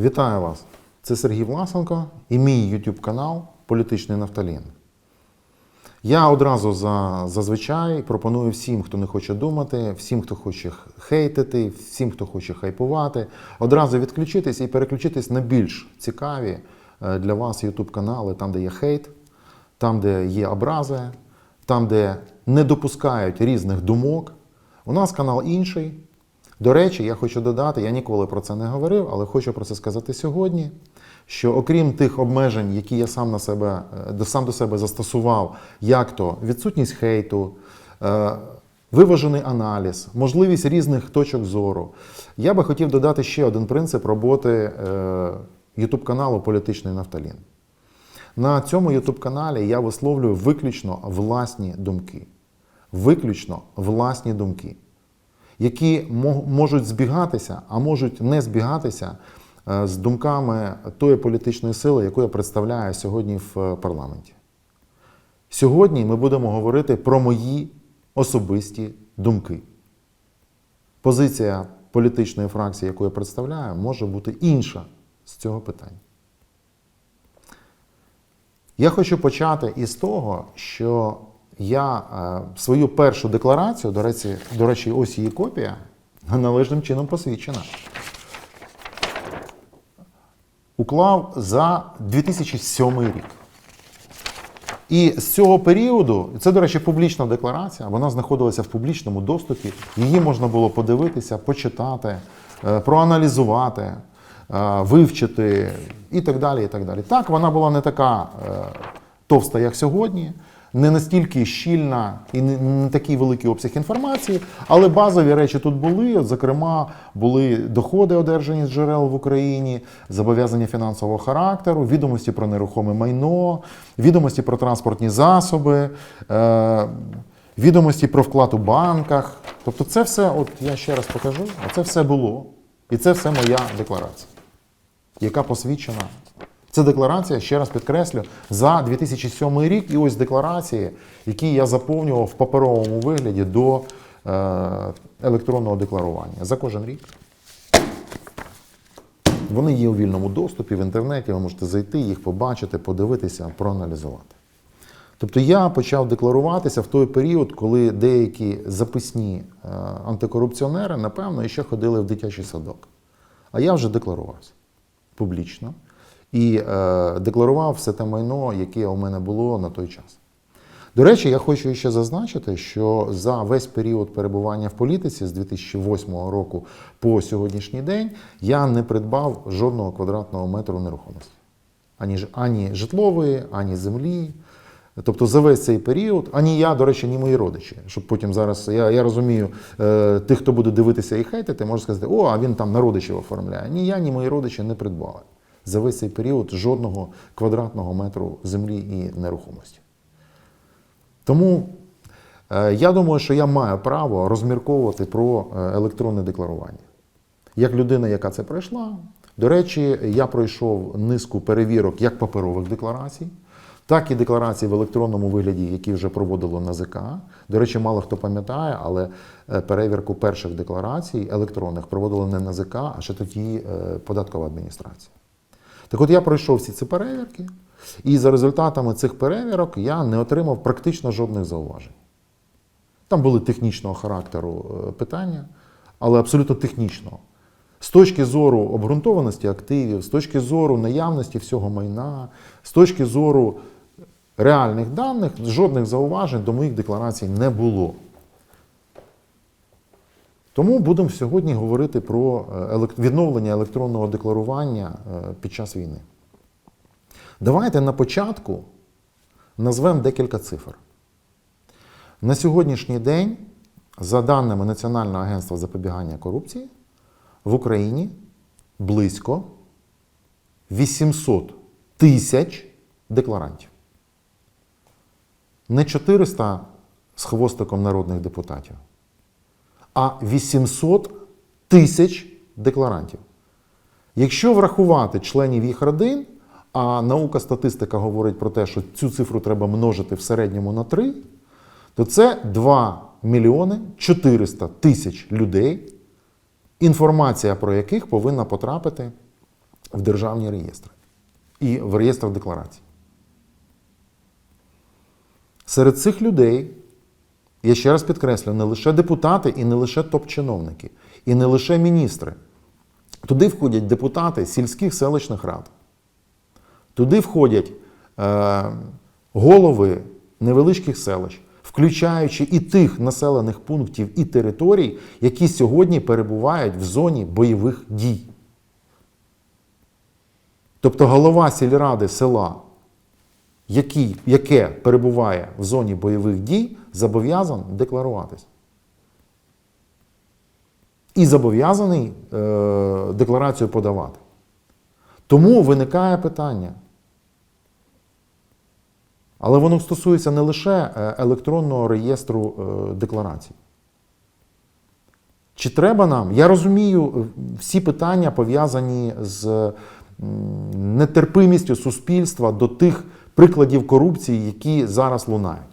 Вітаю вас! Це Сергій Власенко і мій YouTube канал Політичний Нафталін. Я одразу за, зазвичай пропоную всім, хто не хоче думати, всім, хто хоче хейтити, всім, хто хоче хайпувати, одразу відключитись і переключитись на більш цікаві е, для вас YouTube канали, там, де є хейт, там, де є образи, там, де не допускають різних думок. У нас канал інший. До речі, я хочу додати, я ніколи про це не говорив, але хочу про це сказати сьогодні. Що окрім тих обмежень, які я сам на себе е, сам до себе застосував, як то відсутність хейту, е, виважений аналіз, можливість різних точок зору, я би хотів додати ще один принцип роботи YouTube каналу Політичний Нафталін. На цьому YouTube каналі я висловлюю виключно власні думки. Виключно власні думки які можуть збігатися, а можуть не збігатися е, з думками тої політичної сили, яку я представляю сьогодні в е, парламенті. Сьогодні ми будемо говорити про мої особисті думки. Позиція політичної фракції, яку я представляю, може бути інша з цього питання. Я хочу почати із того, що я е, свою першу декларацію, до речі, до речі, ось її копія, належним чином посвідчена. Уклав за 2007 рік. І з цього періоду, це, до речі, публічна декларація, вона знаходилася в публічному доступі. Її можна було подивитися, почитати, е, проаналізувати, е, вивчити і так далі. і Так, далі. Так, вона була не така товста, як сьогодні, не настільки щільна і не, такий великий обсяг інформації, але базові речі тут були. Зокрема, були доходи, одержані з джерел в Україні, зобов'язання фінансового характеру, відомості про нерухоме майно, відомості про транспортні засоби, е, відомості про вклад у банках. Тобто, це все, от я ще раз покажу, це все було. І це все моя декларація, яка посвідчена. Це декларація, ще раз підкреслю, за 2007 рік. І ось декларації, які я заповнював в паперовому вигляді до е, електронного декларування за кожен рік. Вони є у вільному доступі в інтернеті, ви можете зайти, їх побачити, подивитися, проаналізувати. Тобто я почав декларуватися в той період, коли деякі записні е, антикорупціонери, напевно, ще ходили в дитячий садок. А я вже декларувався публічно і е, декларував все те майно, яке у мене було на той час. До речі, я хочу ще зазначити, що за весь період перебування в політиці з 2008 року по сьогоднішній день я не придбав жодного квадратного метру нерухомості. Ані, ані житлової, ані землі. Тобто за весь цей період, ані я, до речі, ні мої родичі. Щоб потім зараз, я, я розумію, е, тих, хто буде дивитися і хейтити, може сказати, о, а він там на родичів оформляє. Ні я, ні мої родичі не придбали за весь цей період жодного квадратного метру землі і нерухомості. Тому е, я думаю, що я маю право розмірковувати про е, електронне декларування. Як людина, яка це пройшла, до речі, я пройшов низку перевірок як паперових декларацій, так і декларацій в електронному вигляді, які вже проводило НАЗК. До речі, мало хто пам'ятає, але е, перевірку перших декларацій електронних проводило не НАЗК, а ще тоді податкова адміністрація. Так от я пройшов всі ці перевірки, і за результатами цих перевірок я не отримав практично жодних зауважень. Там були технічного характеру е, питання, але абсолютно технічного. З точки зору обґрунтованості активів, з точки зору наявності всього майна, з точки зору реальних даних, жодних зауважень до моїх декларацій не було. Тому будемо сьогодні говорити про е, відновлення електронного декларування е, під час війни. Давайте на початку назвемо декілька цифр. На сьогоднішній день, за даними Національного агентства запобігання корупції, в Україні близько 800 тисяч декларантів. Не 400 з хвостиком народних депутатів, а 800 тисяч декларантів. Якщо врахувати членів їх родин, а наука статистика говорить про те, що цю цифру треба множити в середньому на 3, то це 2 мільйони 400 тисяч людей, інформація про яких повинна потрапити в державні реєстри і в реєстр декларацій. Серед цих людей, я ще раз підкреслю, не лише депутати і не лише топ-чиновники, і не лише міністри. Туди входять депутати сільських селищних рад. Туди входять е, голови невеличких селищ, включаючи і тих населених пунктів і територій, які сьогодні перебувають в зоні бойових дій. Тобто голова сільради села, який, яке перебуває в зоні бойових дій, зобов'язаний декларуватись. І зобов'язаний е, декларацію подавати. Тому виникає питання. Але воно стосується не лише е, електронного реєстру е, декларацій. Чи треба нам? Я розумію е, всі питання пов'язані з нетерпимістю суспільства до тих прикладів корупції, які зараз лунають.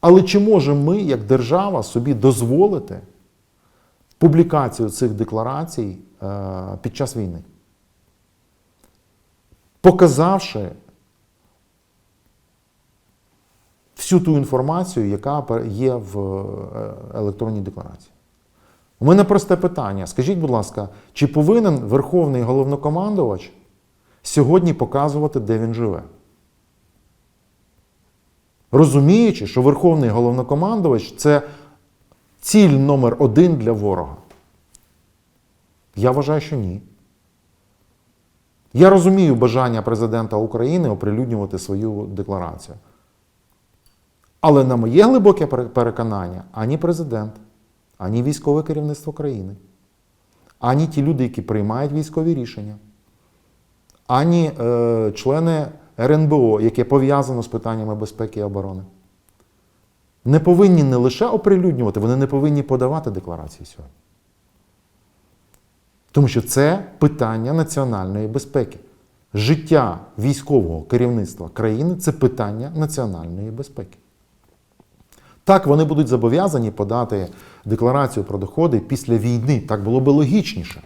Але чи можемо ми, як держава, собі дозволити публікацію цих декларацій е, під час війни? Показавши всю ту інформацію, яка є в е, електронній декларації. У мене просте питання. Скажіть, будь ласка, чи повинен Верховний головнокомандувач сьогодні показувати, де він живе? Розуміючи, що Верховний головнокомандувач це ціль номер один для ворога. Я вважаю, що ні. Я розумію бажання президента України оприлюднювати свою декларацію. Але на моє глибоке переконання, ані президент, ані військове керівництво країни, ані ті люди, які приймають військові рішення, ані е, члени РНБО, яке пов'язано з питаннями безпеки і оборони, не повинні не лише оприлюднювати, вони не повинні подавати декларації сьогодні. Тому що це питання національної безпеки. Життя військового керівництва країни це питання національної безпеки. Так, вони будуть зобов'язані подати декларацію про доходи після війни. Так було б логічніше.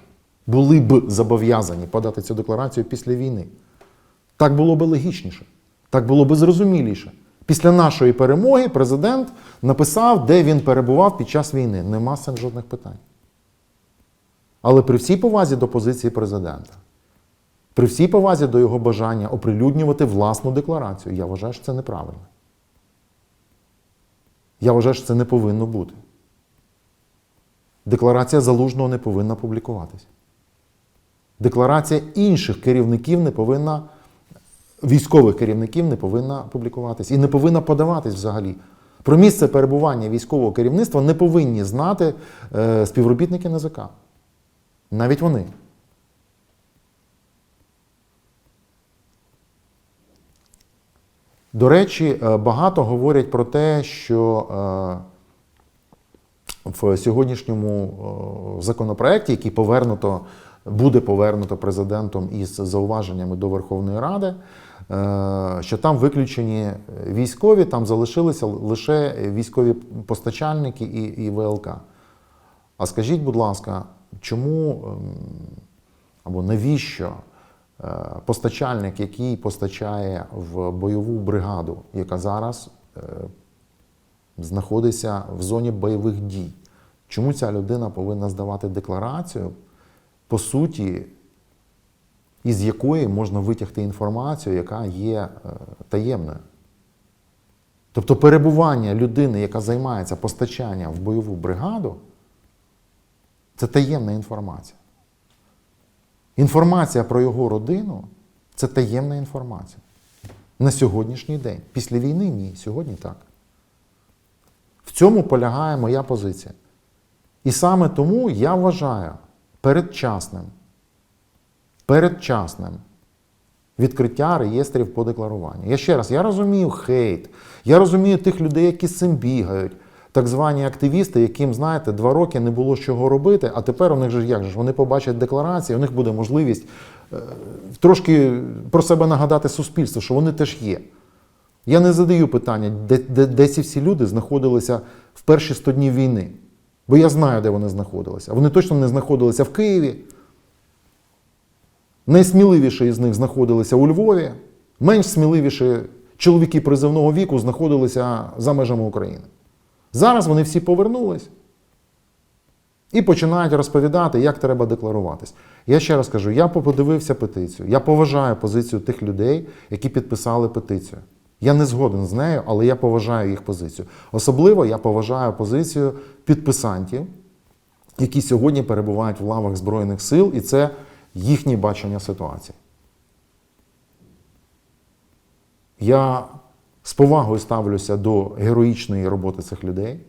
Були б зобов'язані подати цю декларацію після війни. Так було б логічніше. Так було б зрозуміліше. Після нашої перемоги президент написав, де він перебував під час війни. Нема цим жодних питань. Але при всій повазі до позиції президента, при всій повазі до його бажання оприлюднювати власну декларацію, я вважаю, що це неправильно. Я вважаю, що це не повинно бути. Декларація залужного не повинна публікуватися. Декларація інших керівників не повинна, військових керівників не повинна публікуватись і не повинна подаватись взагалі. Про місце перебування військового керівництва не повинні знати е, співробітники НАЗК. Навіть вони. До речі, е, багато говорять про те, що е, в сьогоднішньому е, законопроекті, який повернуто, буде повернуто президентом із зауваженнями до Верховної Ради, е, що там виключені військові, там залишилися лише військові постачальники і, і ВЛК. А скажіть, будь ласка, чому ем, або навіщо е, постачальник, який постачає в бойову бригаду, яка зараз е, знаходиться в зоні бойових дій, чому ця людина повинна здавати декларацію, по суті, із якої можна витягти інформацію, яка є е, таємною? Тобто перебування людини, яка займається постачанням в бойову бригаду, це таємна інформація. Інформація про його родину це таємна інформація. На сьогоднішній день. Після війни ні, сьогодні так. В цьому полягає моя позиція. І саме тому я вважаю передчасним, передчасним відкриття реєстрів по декларуванню. Я ще раз, я розумію хейт, я розумію тих людей, які з цим бігають. Так звані активісти, яким, знаєте, два роки не було чого робити, а тепер у них же як же вони побачать декларації, у них буде можливість е, трошки про себе нагадати суспільству, що вони теж є. Я не задаю питання, де, де, де ці всі люди знаходилися в перші 100 днів війни. Бо я знаю, де вони знаходилися. Вони точно не знаходилися в Києві, Найсміливіші із них знаходилися у Львові, менш сміливіші чоловіки призивного віку знаходилися за межами України. Зараз вони всі повернулись і починають розповідати, як треба декларуватись. Я ще раз кажу: я подивився петицію, я поважаю позицію тих людей, які підписали петицію. Я не згоден з нею, але я поважаю їх позицію. Особливо я поважаю позицію підписантів, які сьогодні перебувають в лавах Збройних сил, і це їхнє бачення ситуації. Я з повагою ставлюся до героїчної роботи цих людей.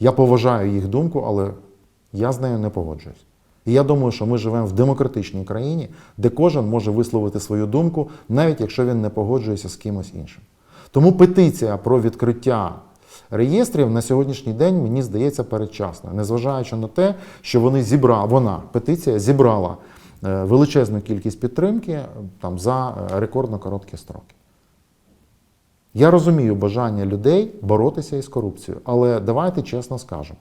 Я поважаю їх думку, але я з нею не погоджуюсь. І я думаю, що ми живемо в демократичній країні, де кожен може висловити свою думку, навіть якщо він не погоджується з кимось іншим. Тому петиція про відкриття реєстрів на сьогоднішній день мені здається передчасно, незважаючи на те, що вони зібрали, вона петиція зібрала е, величезну кількість підтримки е, там, за е, рекордно короткі строки. Я розумію бажання людей боротися із корупцією, але давайте чесно скажемо.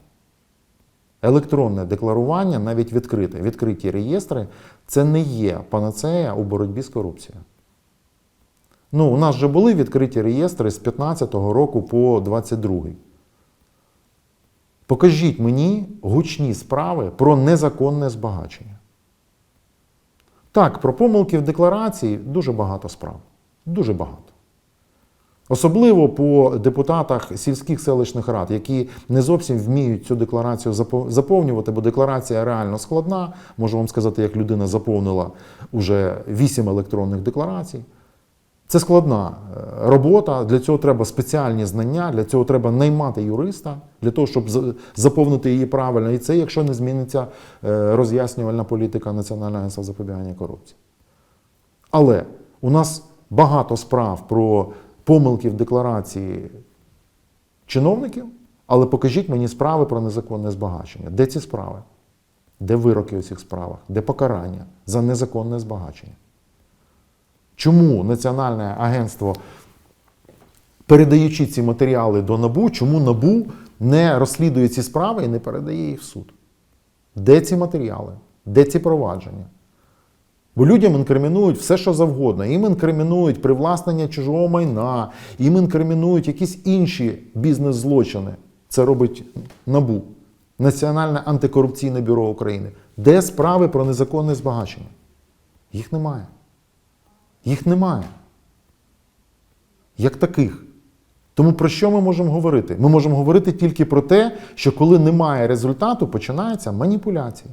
Електронне декларування, навіть відкрите, відкриті реєстри, це не є панацея у боротьбі з корупцією. Ну, у нас вже були відкриті реєстри з 15 року по 22. Покажіть мені гучні справи про незаконне збагачення. Так, про помилки в декларації дуже багато справ. Дуже багато. Особливо по депутатах сільських селищних рад, які не зовсім вміють цю декларацію заповнювати, бо декларація реально складна. Можу вам сказати, як людина заповнила уже 8 електронних декларацій. Це складна е, робота. Для цього треба спеціальні знання, для цього треба наймати юриста, для того, щоб заповнити її правильно. І це, якщо не зміниться е, роз'яснювальна політика Національного агентства запобігання корупції. Але у нас багато справ про помилки в декларації чиновників, але покажіть мені справи про незаконне збагачення. Де ці справи? Де вироки у цих справах? Де покарання за незаконне збагачення? Чому Національне агентство, передаючи ці матеріали до НАБУ, чому НАБУ не розслідує ці справи і не передає їх в суд? Де ці матеріали? Де ці провадження? Бо людям інкримінують все, що завгодно. Їм інкримінують привласнення чужого майна, їм інкримінують якісь інші бізнес-злочини. Це робить НАБУ, Національне антикорупційне бюро України. Де справи про незаконне збагачення? Їх немає. Їх немає. Як таких. Тому про що ми можемо говорити? Ми можемо говорити тільки про те, що коли немає результату, починаються маніпуляції.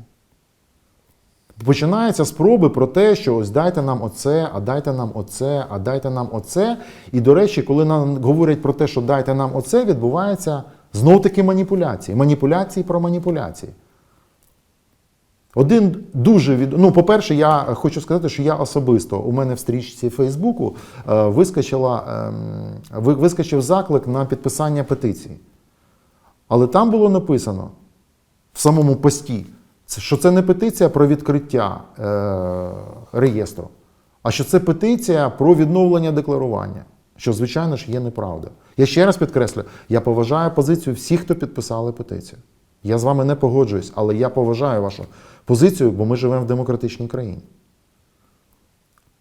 Починаються спроби про те, що ось дайте нам оце, а дайте нам оце, а дайте нам оце. І, до речі, коли нам говорять про те, що дайте нам оце, відбуваються знов таки маніпуляції. Маніпуляції про маніпуляції. Один дуже від... Ну, по-перше, я хочу сказати, що я особисто у мене в стрічці Фейсбуку е, вискочила, ем, вискочив заклик на підписання петиції. Але там було написано в самому пості, що це не петиція про відкриття е, реєстру, а що це петиція про відновлення декларування, що, звичайно ж, є неправда. Я ще раз підкреслю, я поважаю позицію всіх, хто підписали петицію. Я з вами не погоджуюсь, але я поважаю вашу позицію, бо ми живемо в демократичній країні.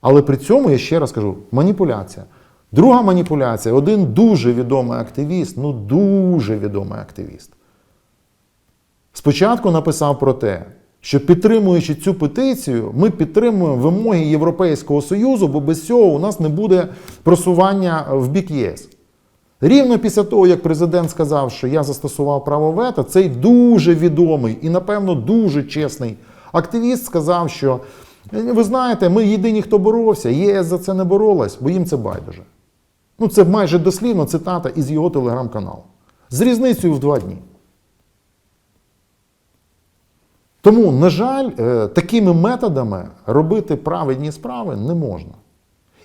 Але при цьому я ще раз кажу: маніпуляція. Друга маніпуляція один дуже відомий активіст, ну дуже відомий активіст. Спочатку написав про те, що підтримуючи цю петицію, ми підтримуємо вимоги Європейського Союзу, бо без цього у нас не буде просування в бік ЄС. Рівно після того, як президент сказав, що я застосував право вето, цей дуже відомий і, напевно, дуже чесний активіст сказав, що «Е, ви знаєте, ми єдині, хто боровся, ЄС за це не боролась, бо їм це байдуже. Ну, це майже дослівно цитата із його телеграм-каналу. З різницею в два дні. Тому, на жаль, е, такими методами робити праведні справи не можна.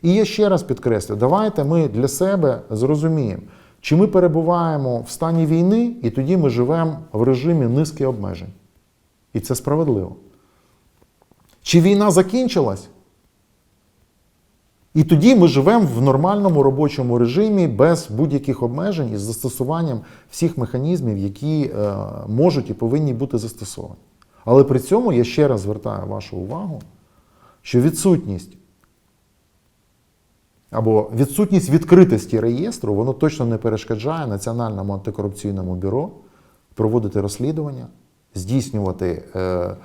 І я ще раз підкреслю, давайте ми для себе зрозуміємо, чи ми перебуваємо в стані війни, і тоді ми живемо в режимі низки обмежень. І це справедливо. Чи війна закінчилась? І тоді ми живемо в нормальному робочому режимі без будь-яких обмежень із застосуванням всіх механізмів, які е, можуть і повинні бути застосовані. Але при цьому я ще раз звертаю вашу увагу, що відсутність або відсутність відкритості реєстру, воно точно не перешкоджає Національному антикорупційному бюро проводити розслідування, здійснювати е,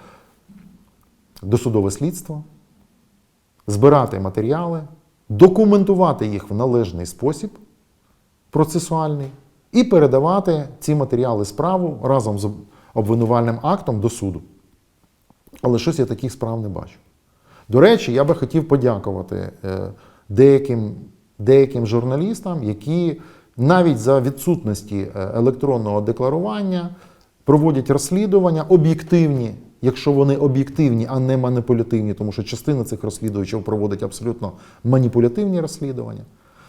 досудове слідство, збирати матеріали, документувати їх в належний спосіб процесуальний і передавати ці матеріали справу разом з обвинувальним актом до суду. Але щось я таких справ не бачу. До речі, я би хотів подякувати е, деяким, деяким журналістам, які навіть за відсутності е, електронного декларування проводять розслідування об'єктивні, якщо вони об'єктивні, а не маніпулятивні, тому що частина цих розслідувачів проводить абсолютно маніпулятивні розслідування.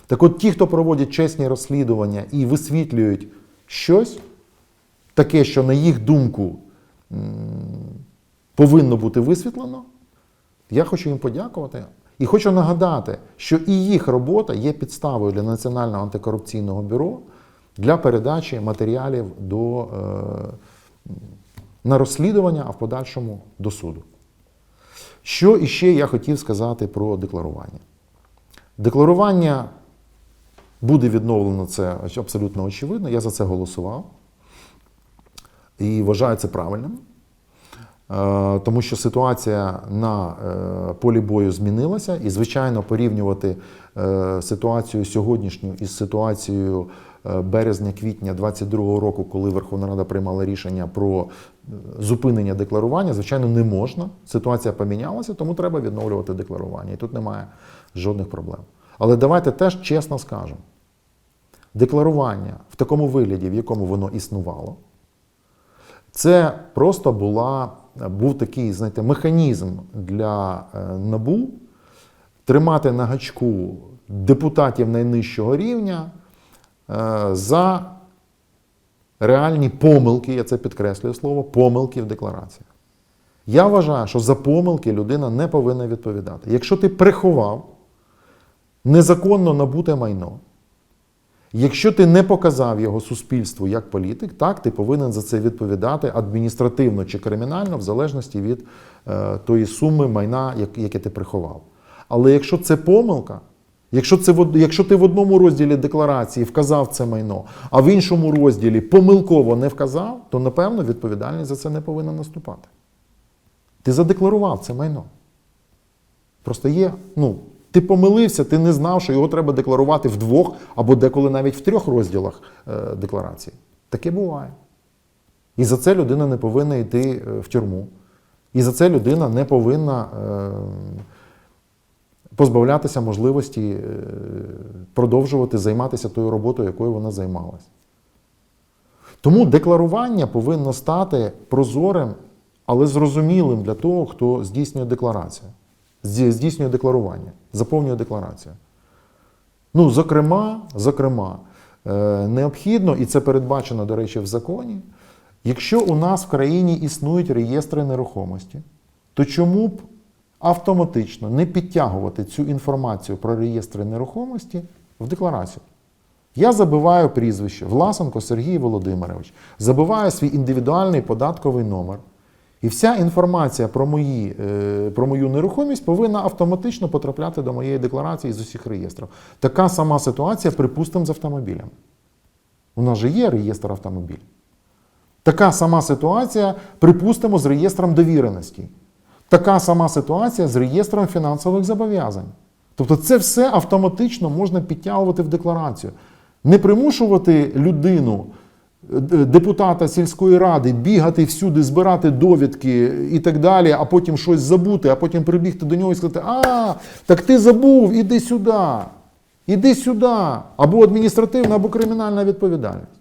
Так от ті, хто проводять чесні розслідування і висвітлюють щось, таке, що на їх думку повинно бути висвітлено, я хочу їм подякувати. І хочу нагадати, що і їх робота є підставою для Національного антикорупційного бюро для передачі матеріалів до, е, на розслідування, а в подальшому до суду. Що іще я хотів сказати про декларування? Декларування буде відновлено, це абсолютно очевидно. Я за це голосував і вважаю це правильним. Е, Тому що ситуація на е, полі бою змінилася, і, звичайно, порівнювати е, ситуацію сьогоднішню із ситуацією березня-квітня 2022 року, коли Верховна Рада приймала рішення про зупинення декларування, звичайно, не можна. Ситуація помінялася, тому треба відновлювати декларування. І тут немає жодних проблем. Але давайте теж чесно скажемо: декларування в такому вигляді, в якому воно існувало, це просто була, був такий, знаєте, механізм для е, НАБУ тримати на гачку депутатів найнижчого рівня е, за реальні помилки, я це підкреслюю слово, помилки в деклараціях. Я вважаю, що за помилки людина не повинна відповідати. Якщо ти приховав незаконно набуте майно, Якщо ти не показав його суспільству як політик, так ти повинен за це відповідати адміністративно чи кримінально, в залежності від е, тої суми майна, як, яке ти приховав. Але якщо це помилка, якщо, це якщо ти в одному розділі декларації вказав це майно, а в іншому розділі помилково не вказав, то напевно відповідальність за це не повинна наступати. Ти задекларував це майно. Просто є, ну, ти помилився, ти не знав, що його треба декларувати в двох або деколи навіть в трьох розділах е, декларації. Таке буває. І за це людина не повинна йти е, в тюрму. І за це людина не повинна е, позбавлятися можливості продовжувати займатися тою роботою, якою вона займалась. Тому декларування повинно стати прозорим, але зрозумілим для того, хто здійснює декларацію, здійснює декларування, заповнює декларацію. Ну, зокрема, зокрема, е, необхідно, і це передбачено, до речі, в законі, якщо у нас в країні існують реєстри нерухомості, то чому б автоматично не підтягувати цю інформацію про реєстри нерухомості в декларацію? Я забиваю прізвище Власенко Сергій Володимирович, забиваю свій індивідуальний податковий номер. І вся інформація про, мої, е, про мою нерухомість повинна автоматично потрапляти до моєї декларації з усіх реєстрів. Така сама ситуація, припустимо, з автомобілями. У нас же є реєстр автомобілів. Така сама ситуація, припустимо, з реєстром довіреності. Така сама ситуація з реєстром фінансових зобов'язань. Тобто це все автоматично можна підтягувати в декларацію. Не примушувати людину, депутата сільської ради, бігати всюди, збирати довідки і так далі, а потім щось забути, а потім прибігти до нього і сказати: А, так ти забув, іди сюди, іди сюди. Або адміністративна, або кримінальна відповідальність.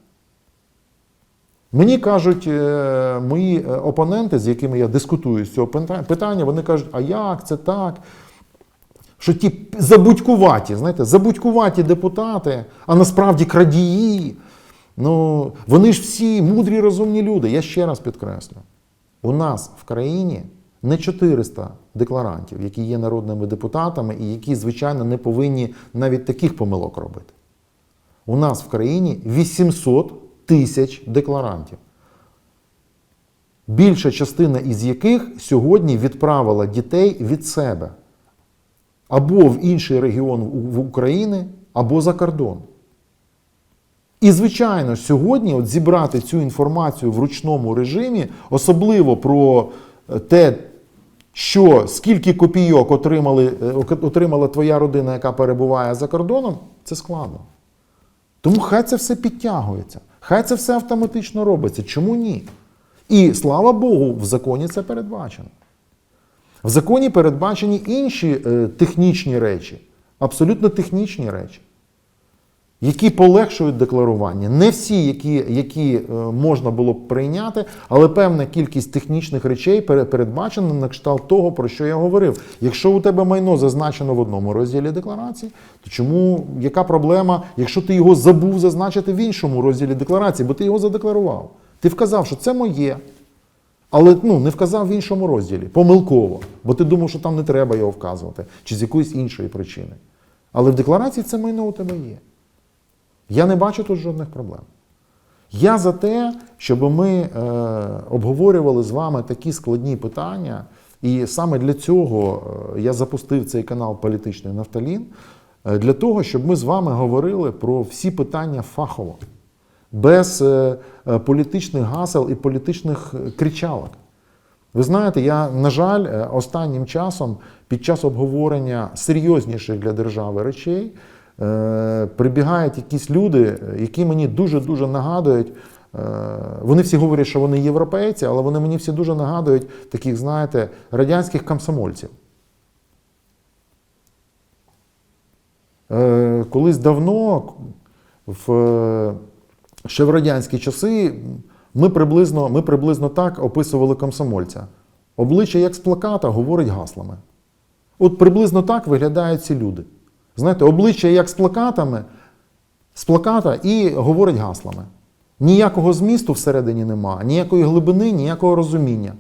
Мені кажуть е, мої е, опоненти, з якими я дискутую з цього питання, вони кажуть, а як це так? Що ті забудькуваті, знаєте, забудькуваті депутати, а насправді крадії. Ну, вони ж всі мудрі, розумні люди. Я ще раз підкреслю: у нас в країні не 400 декларантів, які є народними депутатами і які, звичайно, не повинні навіть таких помилок робити. У нас в країні 800 тисяч декларантів. Більша частина із яких сьогодні відправила дітей від себе. або в інший регіон України, або за кордон. І, звичайно, сьогодні от зібрати цю інформацію в ручному режимі, особливо про е, те, що скільки копійок отримали, е, отримала твоя родина, яка перебуває за кордоном, це складно. Тому хай це все підтягується, хай це все автоматично робиться. Чому ні? І слава Богу, в законі це передбачено. В законі передбачені інші е, технічні речі, абсолютно технічні речі, які полегшують декларування. Не всі, які, які е, можна було б прийняти, але певна кількість технічних речей передбачена на кшталт того, про що я говорив. Якщо у тебе майно зазначено в одному розділі декларації, то чому яка проблема, якщо ти його забув зазначити в іншому розділі декларації, бо ти його задекларував? Ти вказав, що це моє. Але ну, не вказав в іншому розділі, помилково, бо ти думав, що там не треба його вказувати, чи з якоїсь іншої причини. Але в декларації це майно у тебе є. Я не бачу тут жодних проблем. Я за те, щоб ми е, обговорювали з вами такі складні питання, і саме для цього е, я запустив цей канал Політичний Нафталін, е, для того, щоб ми з вами говорили про всі питання фахово, без е, е, політичних гасел і політичних кричалок. Ви знаєте, я, на жаль, останнім часом під час обговорення серйозніших для держави речей прибігають якісь люди, е, які мені дуже-дуже нагадують. е, Вони всі говорять, що вони європейці, але вони мені всі дуже нагадують таких, знаєте, радянських комсомольців. Е, Колись давно, в, е, ще в радянські часи, ми приблизно, ми приблизно так описували комсомольця. Обличчя, як з плаката, говорить гаслами. От приблизно так виглядають ці люди. Знаєте, обличчя як з плакатами, з плаката і говорить гаслами. Ніякого змісту всередині нема, ніякої глибини, ніякого розуміння.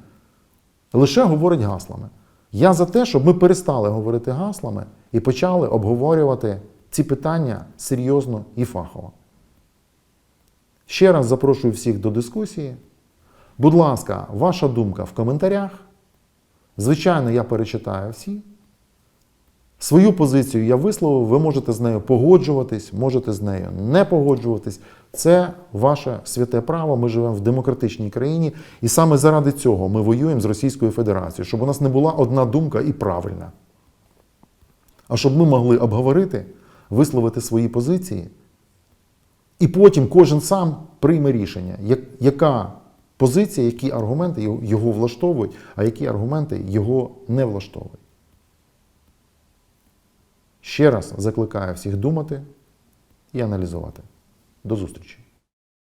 Лише говорить гаслами. Я за те, щоб ми перестали говорити гаслами і почали обговорювати ці питання серйозно і фахово. Ще раз запрошую всіх до дискусії. Будь ласка, ваша думка в коментарях. Звичайно, я перечитаю всі. Свою позицію я висловив, ви можете з нею погоджуватись, можете з нею не погоджуватись. Це ваше святе право. Ми живемо в демократичній країні, і саме заради цього ми воюємо з Російською Федерацією, щоб у нас не була одна думка і правильна. А щоб ми могли обговорити, висловити свої позиції, і потім кожен сам прийме рішення, яка позиція, які аргументи його- влаштовують, а які аргументи його не влаштовують. Ще раз закликаю всіх думати і аналізувати. До зустрічі!